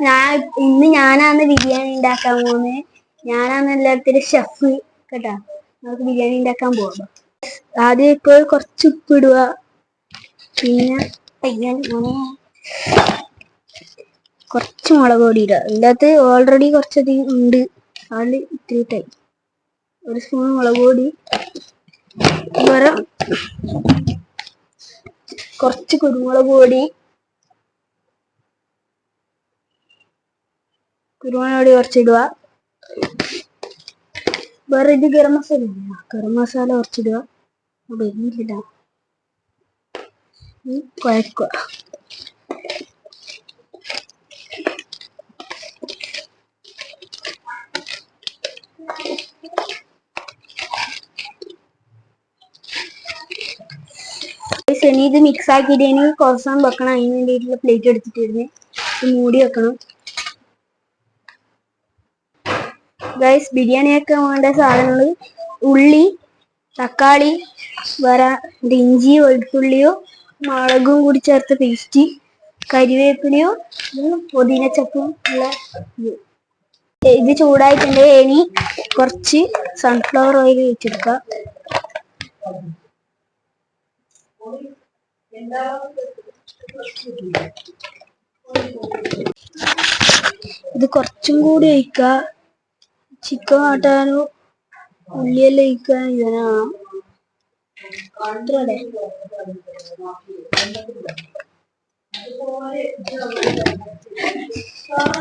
ഞാൻ ഇന്ന് ഞാനാണ് ബിരിയാണി ഉണ്ടാക്കാൻ പോകുന്നത് ഞാനാണ് എല്ലാത്തിനും ഷെഫ് കേട്ടാ. നമുക്ക് ബിരിയാണി ഉണ്ടാക്കാൻ പോകാം ആദ്യം ഇപ്പോൾ കുറച്ച് ഉപ്പ് ഇടുക. പിന്നെ. കുറച്ച് മുളക് പൊടി ഇടുക. ഇതിന്റെ ഓൾറെഡി കുറച്ചധികം ഉണ്ട്. അതുകൊണ്ട് ഇത്തിരി ഇട്ടായി ഒരു സ്പൂൺ മുളക് പൊടി. പകരം കുറച്ച് കുരുമുളക് പൊടി. കുരുമുളക് കുറച്ച് കുറച്ചിടുക. വേറെ ഇത് ഗരം മസാല? ഗരം മസാല കുറച്ചിടുക. വരുന്നില്ല കുഴക്കുക. ഇത് മിക്സ് ആക്കിയിട്ട് ഇനി കുറച്ച് വെക്കണം. അതിന് വേണ്ടിയിട്ടുള്ള പ്ലേറ്റ് എടുത്തിട്ടിരുന്ന് മൂടി വെക്കണം. ഗൈസ് ബിരിയാണിയൊക്കെ വേണ്ട സാധനങ്ങൾ ഉള്ളി തക്കാളി വേറെ ഇഞ്ചി വെളുത്തുള്ളിയോ മുളകും കൂടി ചേർത്ത് പേസ്റ്റ് കരിവേപ്പിലയോ പുതിന ചപ്പും ഉള്ള ഇത്. ചൂടായിട്ടുണ്ട്. ഇനി കുറച്ച് സൺഫ്ലവർ ഓയിൽ വെച്ചെടുക്കുക ഇത് കുറച്ചും കൂടി ഒഴിക്കുക. ചിക്കൻ വാട്ടാനും ഉള്ളിയെല്ലാം ഒഴിക്കാൻ ഇതിനാ ഇത്രയല്ലേ?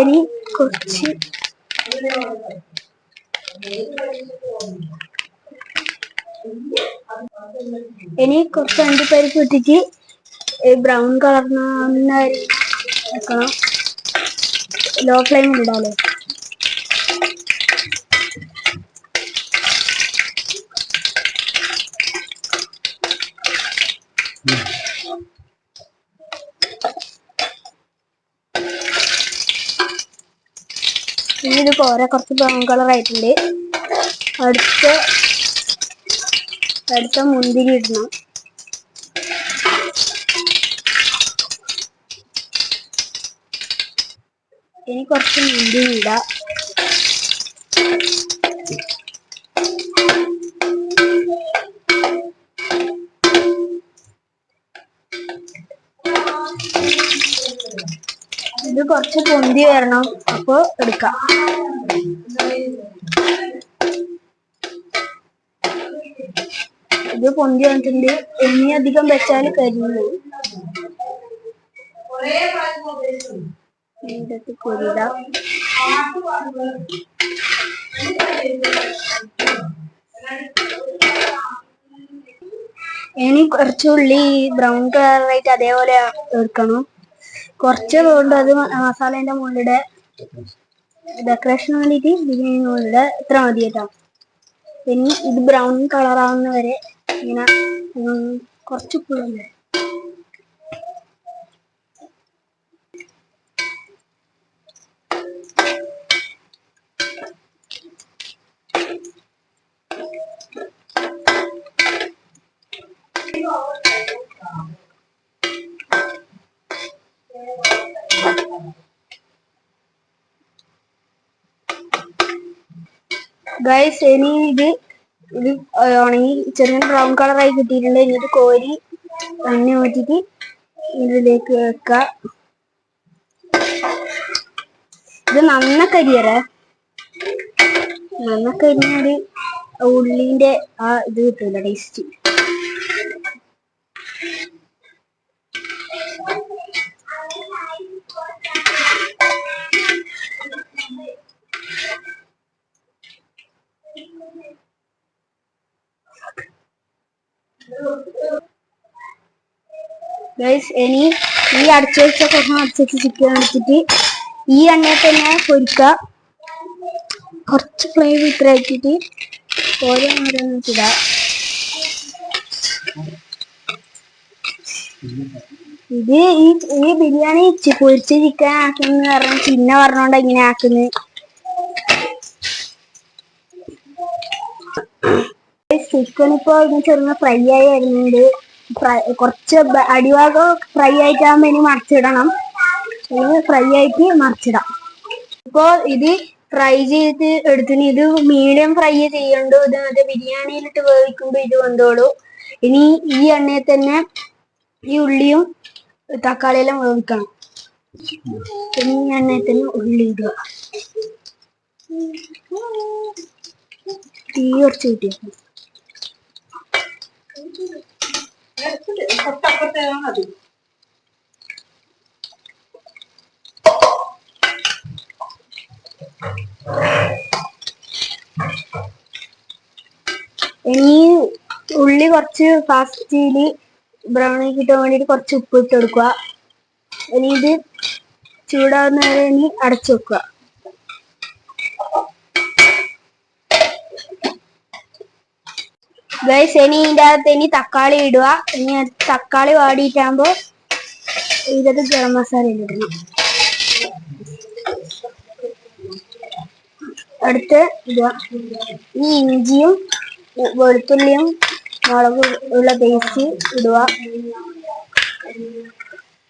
ഇനി കുറച്ച് ഇനി കുറച്ച് അണ്ടിപ്പരിപ്പ് ഇട്ടിട്ട് ബ്രൗൺ കളറിന് വെക്കണം. ലോ ഫ്ലെയിമിൽ ഇടാലോ. ഇനി ഇത് പോരാ കുറച്ച് ബ്രൗൺ കളർ ആയിട്ടുണ്ട്. അടുത്ത അടുത്ത മുന്തിരി ഇടണം. ഇനി കുറച്ച് മുന്തിരി ഇടാം. കുറച്ച് പൊന്തി വരണം. അപ്പൊ എടുക്കാം. ഇത് പൊന്തി വന്നിട്ടുണ്ട്. ഇനി അധികം വെച്ചാൽ കരിഞ്ഞു ഇനി കുറച്ചുള്ളി ബ്രൗൺ കളറായിട്ട് അതേപോലെ എടുക്കണം. കുറച്ച് വേണ്ട അത് മസാലേന്റെ മുകളിലൂടെ ഡെക്കറേഷൻ വേണ്ടിയിട്ട് ബിരിയാണി മുകളിലൂടെ ഇത്ര മതി കേട്ടോ. പിന്നെ ഇത് ബ്രൗൺ കളർ ആവുന്ന വരെ ഇങ്ങനെ കുറച്ച് ഉപ്പിടല്ലേ ഗൈസ് ഇനി ഇത് ഇത് ഉണങ്ങി ചെറിയ ബ്രൗൺ കളറായി കിട്ടിയിട്ടുണ്ട്. ഇനി ഇത് കോരി എണ്ണ ഊറ്റിട്ട് ഇതിലേക്ക് വെക്ക. ഇത് നന്ന കരിയറേ. നന്ന കരിഞ്ഞാൽ ഉള്ളിന്റെ ആ ഇത് കിട്ടൂല ടേസ്റ്റ് ഗൈസ് ഇനി ഈ അടച്ചു വെച്ച കുറച്ച് അടച്ചു വെച്ച ചിക്കൻ എടുത്തിട്ട് ഈ എണ്ണയിൽ തന്നെ പൊരിക്കുക. കുറച്ച് ഫ്ലെയിം ഇത്ര ആക്കിയിട്ട് ഓരോ ഓരോന്ന് ഇടാം. ഇത് ഈ ഈ ബിരിയാണി പൊരിച്ച ചിക്കൻ ആക്കുന്ന പറഞ്ഞ ചിന്ന പറഞ്ഞോണ്ട് ഇങ്ങനെ ആക്കുന്നത് ചിക്കൻ ഇപ്പൊ ചെറുങ്ങ ഫ്രൈ ആയി വരുന്നുണ്ട്. കുറച്ച് അടിഭാഗം ഫ്രൈ ആയിട്ടാകുമ്പോ ഇനി മറിച്ചിടണം. ഫ്രൈ ആയിട്ട് മറിച്ചിടാം. ഇപ്പോ ഇത് ഫ്രൈ ചെയ്ത് എടുത്തിന് ഇത് മീഡിയം ഫ്രൈ ചെയ്യണ്ടോ? ഇത് മറ്റേ ബിരിയാണിയിലിട്ട് വേവിക്കുമ്പോ ഇത് വന്നോളൂ ഇനി ഈ എണ്ണയിൽ തന്നെ ഈ ഉള്ളിയും തക്കാളിയെല്ലാം വേവിക്കണം. ഈ എണ്ണയിൽ തന്നെ ഉള്ളി ഇടുക. തീ കുറച്ച് കിട്ടിയ ഇനി ഉള്ളി കുറച്ച് ഫാസ്റ്റിൽ ബ്രൗൺ ആയി കിട്ടാൻ വേണ്ടിട്ട് കുറച്ച് ഉപ്പ് ഇട്ട് കൊടുക്കുക. ഇനി ഇത് ചൂടാവുന്നവരെ ഇനി അടച്ചു വെക്കുക. ഗൈസ് ഇനി ഇതിന്റെ അകത്ത് ഇനി തക്കാളി ഇടുക. ഇനി തക്കാളി വാടിയിട്ടാകുമ്പോ ഇതത് ഗരം മസാല ഇടണം അടുത്ത് ഇടുക. ഈ ഇഞ്ചിയും വെളുത്തുള്ളിയും മുളക് ഉള്ള പേസ്റ്റ് ഇടുക.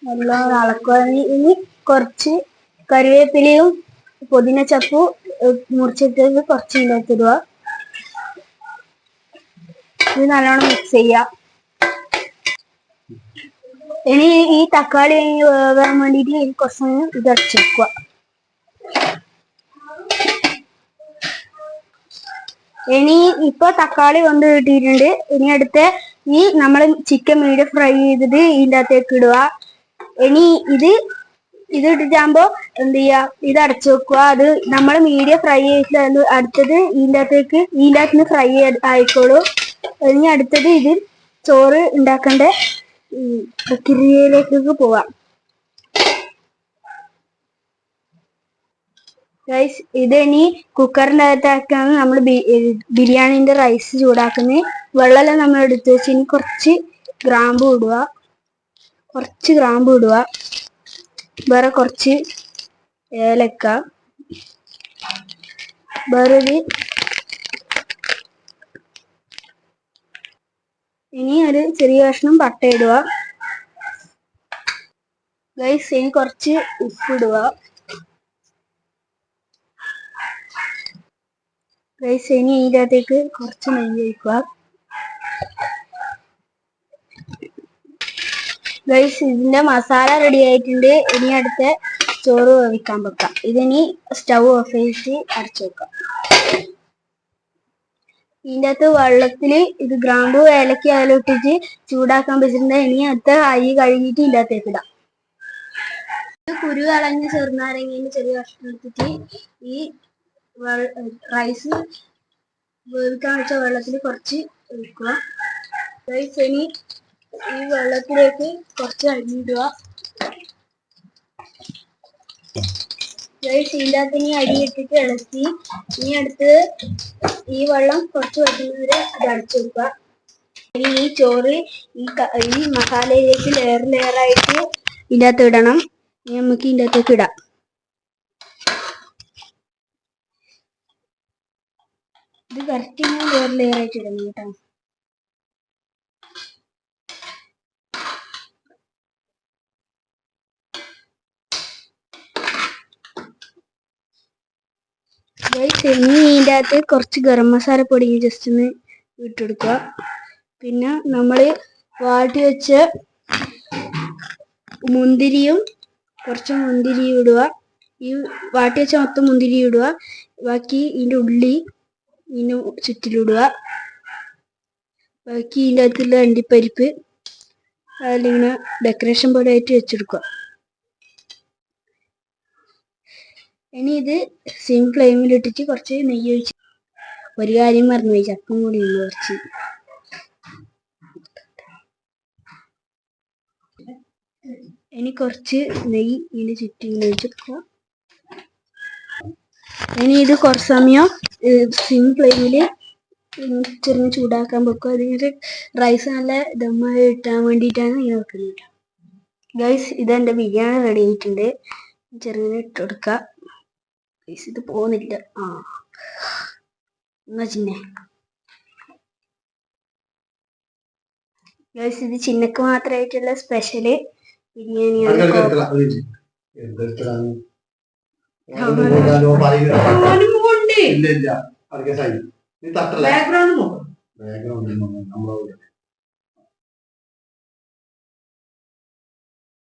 നല്ലോണം ഇളക്കുക ഇനി- കുറച്ച് കറിവേപ്പിലയും പുതിന ചപ്പു മുറിച്ചിട്ട് കുറച്ച് ഇതിനകത്ത് ഇടുക. ഇത് നല്ലോണം മിക്സ് ചെയ്യാം. ഇനി ഈ തക്കാളി വേകാൻ വേണ്ടിയിട്ട് ഇനി കുറച്ച് സമയം ഇത് ഇനി ഇപ്പൊ തക്കാളി കൊണ്ട് കിട്ടിയിട്ടുണ്ട്. ഇനി അടുത്ത് ഈ നമ്മൾ ചിക്കൻ മീഡിയം ഫ്രൈ ചെയ്തത് ഇതിന്റെ അകത്തേക്ക് ഇടുക ഇനി ഇത് ഇത് ഇട്ടിട്ടാകുമ്പോ എന്ത് ചെയ്യാ? ഇത് അടച്ചു വെക്കുക അത് നമ്മൾ മീഡിയം ഫ്രൈ ചെയ്തിട്ട് അടുത്തത് ഇതിന്റെ അകത്തേക്ക് ഇതിന്റെ അകത്ത് ഫ്രൈ ആയിക്കോളൂ. ഇനി അടുത്തത് ഇതിൽ ചോറ് ഉണ്ടാക്കേണ്ട. പ്രക്രിയയിലേക്ക് പോവാം. റൈസ് ഇത് ഇനി കുക്കറിന്റെ അകത്താക്കാണ് നമ്മൾ ബിരിയാണിന്റെ റൈസ് ചൂടാക്കുന്നത് വെള്ളമെല്ലാം നമ്മൾ എടുത്ത് വെച്ച് ഇനി കുറച്ച് ഗ്രാമ്പു ഇടുക. കുറച്ച് ഗ്രാമ്പു ഇടുക. വേറെ കുറച്ച് ഏലക്ക. വേറെ ഇനി ഒരു ചെറിയ കഷ്ണം പട്ട ഇടുക. ഗൈസ് ഇനി കുറച്ച് ഉപ്പിടുക. ഗൈസ് ഇനി ഇതിന്റെ അകത്തേക്ക് കുറച്ച് നെയ്യ് ഒഴിക്കുക. ഗൈസ് ഇതിന്റെ മസാല റെഡി ആയിട്ടുണ്ട്. ഇനി അടുത്ത ചോറ് വേവിക്കാൻ വെക്കാം. ഇതിനി സ്റ്റൗ ഓഫ് ചെയ്തിട്ട് അടച്ചു വെക്കാം. ഇതിന്റെ അകത്ത് വെള്ളത്തിൽ ഇത് ഗ്രാമ്പു ഏലക്ക ഇട്ടിട്ട് ചൂടാക്കാൻ വെച്ചിട്ടുണ്ട് ഇനി അടുത്ത അരി കഴുകിയിട്ട് ഇതിന്റെ അകത്തേക്ക് ഇടാം കുരു കളഞ്ഞ് ചെറുനാരങ്ങേന്റെ ചെറിയ കഷ്ണം എടുത്തിട്ട് ഈ റൈസ് വേവിക്കാൻ വെച്ച വെള്ളത്തിൽ കുറച്ച് ഒഴിക്കുക. റൈസ് ഇനി ഈ വെള്ളത്തിലേക്ക് കുറച്ച് അരിയിടുക ഇനി അരി ഇട്ടിട്ട് ഇളക്കി. ഇനി അടുത്ത് ഈ വെള്ളം കുറച്ച് വറ്റുന്നവരെ അത് അടച്ചു വെക്കുക ഇനി ഈ ചോറ് ഈ ഈ മസാലയിലേക്ക് ലെയർ ലെയറായിട്ട് ഇതിന്റെ അകത്ത് ഇടണം. ഇനി നമുക്ക് ഇതിന്റെ അകത്തേക്ക് ഇടാം. ഇത് കറക്റ്റ് ഞാൻ ലെയർ ലെയർ ആയിട്ട് ഇടണം കേട്ടോ. ഇനി ഇതിന്റെ അകത്ത് കുറച്ച് ഗരം മസാല പൊടി ജസ്റ്റ് ഒന്ന് ഇട്ടെടുക്കുക. പിന്നെ നമ്മൾ വാട്ടി വെച്ച മുന്തിരിയും കുറച്ച് മുന്തിരി ഇടുക. ഈ വാട്ടി വെച്ച മൊത്തം മുന്തിരി ഇടുക. ബാക്കി ഇതിന്റെ ഉള്ളി ഇതിന് ചുറ്റിലിടുക. ബാക്കി ഇതിന്റെ അകത്തുള്ള അണ്ടിപ്പരിപ്പ് അതിലിങ്ങനെ ഡെക്കറേഷൻ പോലെ ആയിട്ട് വെച്ചെടുക്കുക. ഇനി ഇത് സിം ഫ്ലെയിമിൽ ഇട്ടിട്ട് കുറച്ച് നെയ്യ് ഒഴിച്ച് ഒരു കാര്യം മറന്നുപോയി ചപ്പും കൂടി കുറച്ച്. ഇനി കുറച്ച് നെയ്യ് ഇതിന് ചുറ്റും ഒഴിച്ചെടുക്കുക ഇനി ഇത് കുറച്ച് സമയം സിം ഫ്ലെയിമിൽ ചെറിയ ചൂടാക്കാൻ വെക്കുക. അതിങ്ങനെ റൈസ് നല്ല ദമ്മായി ഇട്ടാൻ വേണ്ടിയിട്ടാണ് ഇങ്ങനെ വെക്കുന്നത് ഗൈസ് ഇതെന്റെ ബിരിയാണി റെഡി ആയിട്ടുണ്ട്. ചെറുങ്ങനെ ഇട്ട് കൊടുക്കുക. ഗൈസ് ഇത് പോകുന്നില്ല. ആ. എന്നാ ചിന്നെ? ഗൈസ് ഇത് ചിന്നക്ക് മാത്രമായിട്ടുള്ള സ്പെഷ്യൽ ബിരിയാണിയാണ് ബാക്ക്ഗ്രൗണ്ട് ബാക്ക്ഗ്രൗണ്ട് നമ്മളെ